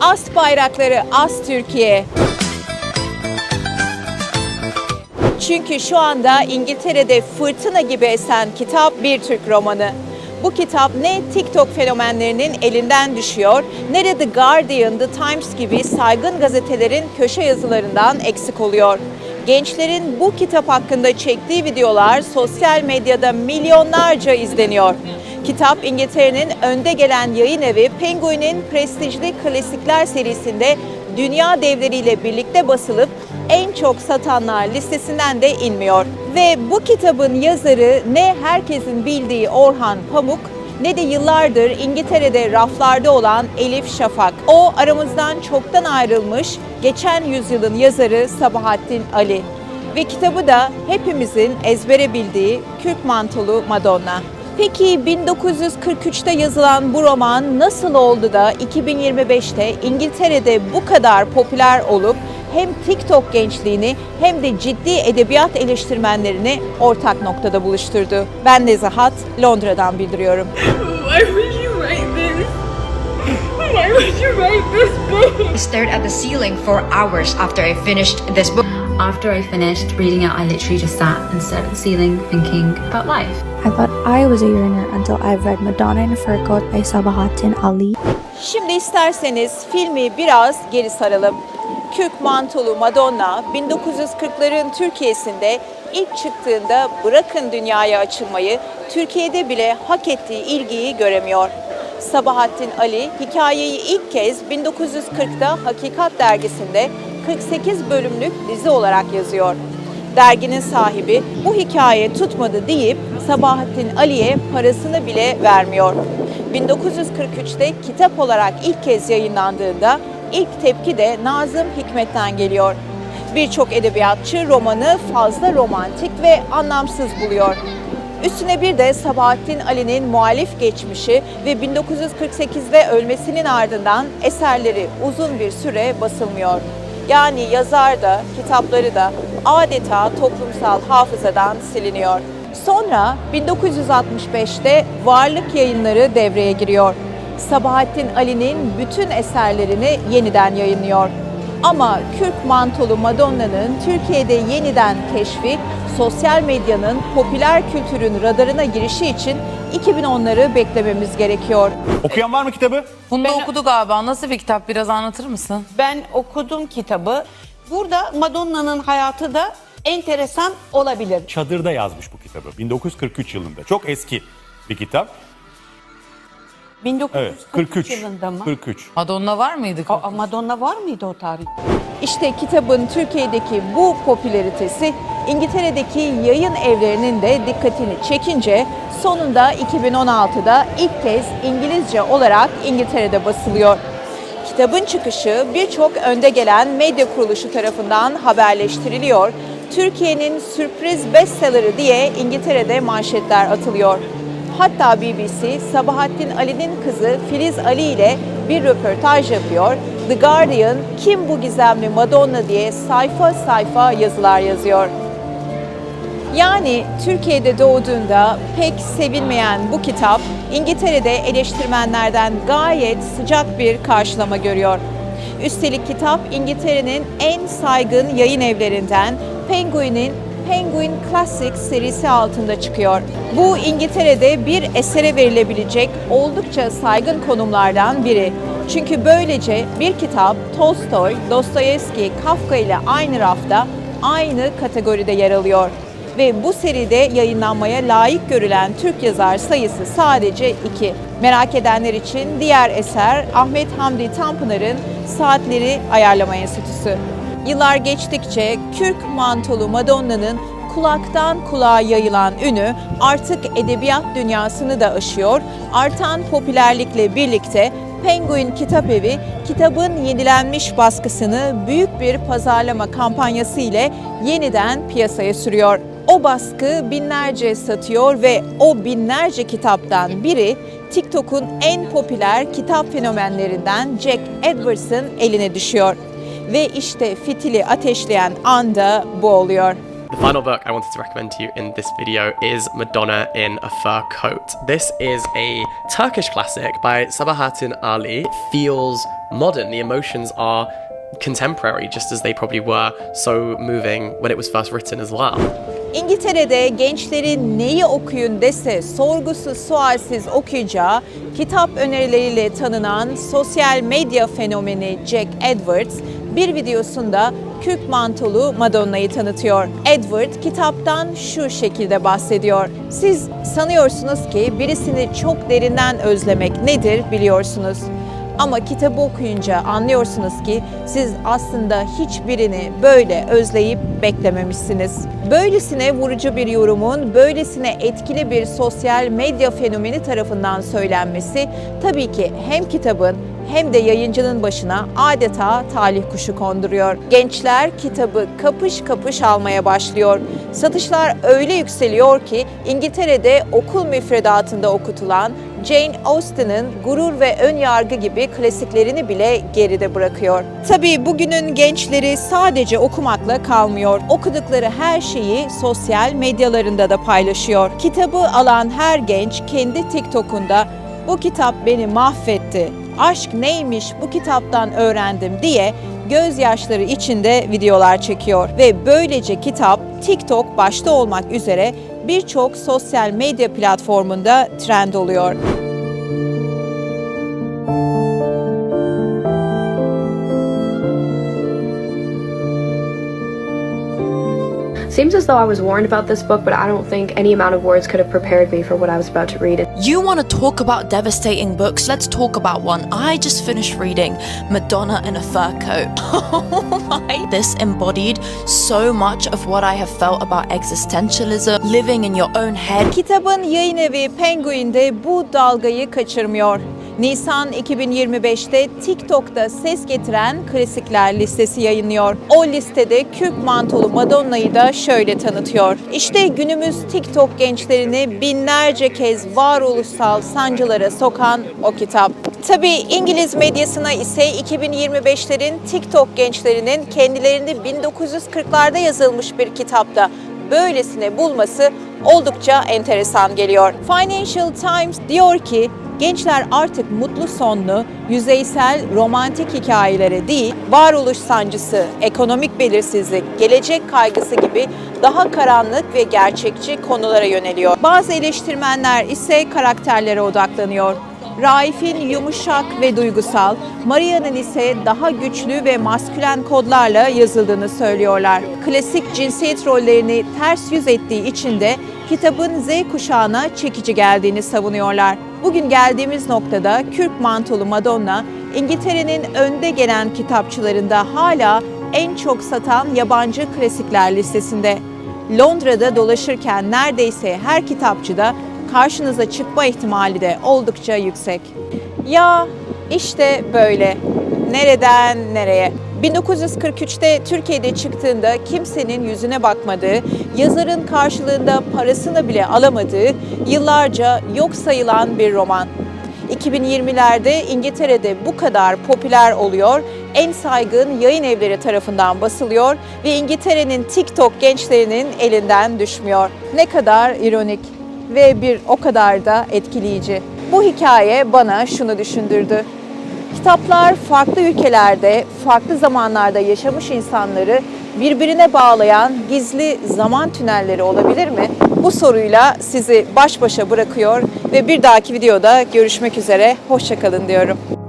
As bayrakları, as Türkiye. Çünkü şu anda İngiltere'de fırtına gibi esen kitap bir Türk romanı. Bu kitap ne TikTok fenomenlerinin elinden düşüyor ne de The Guardian, The Times gibi saygın gazetelerin köşe yazılarından eksik oluyor. Gençlerin bu kitap hakkında çektiği videolar sosyal medyada milyonlarca izleniyor. Kitap İngiltere'nin önde gelen yayın evi Penguin'in prestijli klasikler serisinde dünya devleriyle birlikte basılıp en çok satanlar listesinden de inmiyor. Ve bu kitabın yazarı ne herkesin bildiği Orhan Pamuk ne de yıllardır İngiltere'de raflarda olan Elif Şafak. O aramızdan çoktan ayrılmış geçen yüzyılın yazarı Sabahattin Ali. Ve kitabı da hepimizin ezbere bildiği Kürk Mantolu Madonna. Peki 1943'te yazılan bu roman nasıl oldu da 2025'te İngiltere'de bu kadar popüler olup hem TikTok gençliğini hem de ciddi edebiyat eleştirmenlerini ortak noktada buluşturdu? Ben Nezahat, Londra'dan bildiriyorum. Why would you write this? Why would you write this book? I stared at the ceiling for hours after I finished this book. After I finished reading it, I literally just sat and stared at the ceiling thinking about life. I thought I was a yearner until I've read Madonna in a Fur Coat by Sabahattin Ali. Şimdi isterseniz filmi biraz geri saralım. Kürk Mantolu Madonna 1940'ların Türkiye'sinde ilk çıktığında bırakın dünyaya açılmayı, Türkiye'de bile hak ettiği ilgiyi göremiyor. Sabahattin Ali hikayeyi ilk kez 1940'da Hakikat dergisinde 48 bölümlük dizi olarak yazıyor. Derginin sahibi bu hikaye tutmadı deyip Sabahattin Ali'ye parasını bile vermiyor. 1943'te kitap olarak ilk kez yayınlandığında ilk tepki de Nazım Hikmet'ten geliyor. Birçok edebiyatçı romanı fazla romantik ve anlamsız buluyor. Üstüne bir de Sabahattin Ali'nin muhalif geçmişi ve 1948'de ölmesinin ardından eserleri uzun bir süre basılmıyor. Yani yazar da, kitapları da adeta toplumsal hafızadan siliniyor. Sonra 1965'te Varlık Yayınları devreye giriyor. Sabahattin Ali'nin bütün eserlerini yeniden yayınlıyor. Ama Kürk Mantolu Madonna'nın Türkiye'de yeniden keşfi sosyal medyanın popüler kültürün radarına girişi için 2010'ları beklememiz gerekiyor. Okuyan var mı kitabı? Bunu da okudu galiba. Nasıl bir kitap? Biraz anlatır mısın? Ben okudum kitabı. Burada Madonna'nın hayatı da enteresan olabilir. Çadır'da yazmış bu kitabı. 1943 yılında. Çok eski bir kitap. 1943 Evet. 43. yılında mı? 43. Madonna var mıydı? Aa, Madonna var mıydı o tarih? İşte kitabın Türkiye'deki bu popülaritesi İngiltere'deki yayın evlerinin de dikkatini çekince sonunda 2016'da ilk kez İngilizce olarak İngiltere'de basılıyor. Kitabın çıkışı birçok önde gelen medya kuruluşu tarafından haberleştiriliyor. Türkiye'nin sürpriz bestsellerı diye İngiltere'de manşetler atılıyor. Hatta BBC Sabahattin Ali'nin kızı Filiz Ali ile bir röportaj yapıyor. The Guardian kim bu gizemli Madonna diye sayfa sayfa yazılar yazıyor. Yani Türkiye'de doğduğunda pek sevilmeyen bu kitap İngiltere'de eleştirmenlerden gayet sıcak bir karşılama görüyor. Üstelik kitap İngiltere'nin en saygın yayın evlerinden Penguin'in Penguin Classic serisi altında çıkıyor. Bu İngiltere'de bir esere verilebilecek oldukça saygın konumlardan biri. Çünkü böylece bir kitap Tolstoy, Dostoyevski, Kafka ile aynı rafta, aynı kategoride yer alıyor. Ve bu seride yayınlanmaya layık görülen Türk yazar sayısı sadece iki. Merak edenler için diğer eser Ahmet Hamdi Tanpınar'ın Saatleri Ayarlama Enstitüsü. Yıllar geçtikçe Kürk mantolu Madonna'nın kulaktan kulağa yayılan ünü artık edebiyat dünyasını da aşıyor. Artan popülerlikle birlikte Penguin Kitap Evi kitabın yenilenmiş baskısını büyük bir pazarlama kampanyası ile yeniden piyasaya sürüyor. O baskı binlerce satıyor ve o binlerce kitaptan biri TikTok'un en popüler kitap fenomenlerinden Jack Edwards'ın eline düşüyor. Ve işte fitili ateşleyen anda bu oluyor. The final book I wanted to recommend to you in this video is Madonna in a Fur Coat. This is a Turkish classic by Sabahattin Ali. It feels modern. The emotions are contemporary, just as they probably were so moving when it was first written as well. İngiltere'de gençlerin neyi okuyun dese sorgusuz sualsiz okuyacağı kitap önerileriyle tanınan sosyal medya fenomeni Jack Edwards bir videosunda kürk mantolu Madonna'yı tanıtıyor. Edward kitaptan şu şekilde bahsediyor. Siz sanıyorsunuz ki birisini çok derinden özlemek nedir biliyorsunuz. Ama kitabı okuyunca anlıyorsunuz ki siz aslında hiçbirini böyle özleyip beklememişsiniz. Böylesine vurucu bir yorumun, böylesine etkili bir sosyal medya fenomeni tarafından söylenmesi tabii ki hem kitabın hem de yayıncının başına adeta talih kuşu konduruyor. Gençler kitabı kapış kapış almaya başlıyor. Satışlar öyle yükseliyor ki İngiltere'de okul müfredatında okutulan Jane Austen'ın Gurur ve Ön Yargı gibi klasiklerini bile geride bırakıyor. Tabii bugünün gençleri sadece okumakla kalmıyor. Okudukları her şeyi sosyal medyalarında da paylaşıyor. Kitabı alan her genç kendi TikTok'unda bu kitap beni mahvetti. Aşk neymiş bu kitaptan öğrendim diye gözyaşları içinde videolar çekiyor ve böylece kitap TikTok başta olmak üzere birçok sosyal medya platformunda trend oluyor. Seems as though I was warned about this book, but I don't think any amount of words could have prepared me for what I was about to read. You want to talk about devastating books? Let's talk about one. I just finished reading Madonna in a Fur Coat. Oh my. This embodied so much of what I have felt about existentialism, living in your own head. Kitabın yayın evi Penguin bu dalgayı kaçırmıyor. Nisan 2025'te TikTok'ta ses getiren klasikler listesi yayınlıyor. O listede kürk mantolu Madonna'yı da şöyle tanıtıyor. İşte günümüz TikTok gençlerini binlerce kez varoluşsal sancılara sokan o kitap. Tabii İngiliz medyasına ise 2025'lerin TikTok gençlerinin kendilerini 1940'larda yazılmış bir kitapta böylesine bulması oldukça enteresan geliyor. Financial Times diyor ki gençler artık mutlu sonlu, yüzeysel romantik hikayelere değil, varoluş sancısı, ekonomik belirsizlik, gelecek kaygısı gibi daha karanlık ve gerçekçi konulara yöneliyor. Bazı eleştirmenler ise karakterlere odaklanıyor. Raif'in yumuşak ve duygusal, Maria'nın ise daha güçlü ve maskülen kodlarla yazıldığını söylüyorlar. Klasik cinsiyet rollerini ters yüz ettiği için de kitabın Z kuşağına çekici geldiğini savunuyorlar. Bugün geldiğimiz noktada Kürk Mantolu Madonna, İngiltere'nin önde gelen kitapçılarında hala en çok satan yabancı klasikler listesinde. Londra'da dolaşırken neredeyse her kitapçıda karşınıza çıkma ihtimali de oldukça yüksek. Ya işte böyle. Nereden nereye? 1943'te Türkiye'de çıktığında kimsenin yüzüne bakmadığı, yazarın karşılığında parasını bile alamadığı, yıllarca yok sayılan bir roman. 2020'lerde İngiltere'de bu kadar popüler oluyor, en saygın yayın evleri tarafından basılıyor ve İngiltere'nin TikTok gençlerinin elinden düşmüyor. Ne kadar ironik ve bir o kadar da etkileyici. Bu hikaye bana şunu düşündürdü. Kitaplar farklı ülkelerde, farklı zamanlarda yaşamış insanları birbirine bağlayan gizli zaman tünelleri olabilir mi? Bu soruyla sizi baş başa bırakıyor ve bir dahaki videoda görüşmek üzere. Hoşçakalın diyorum.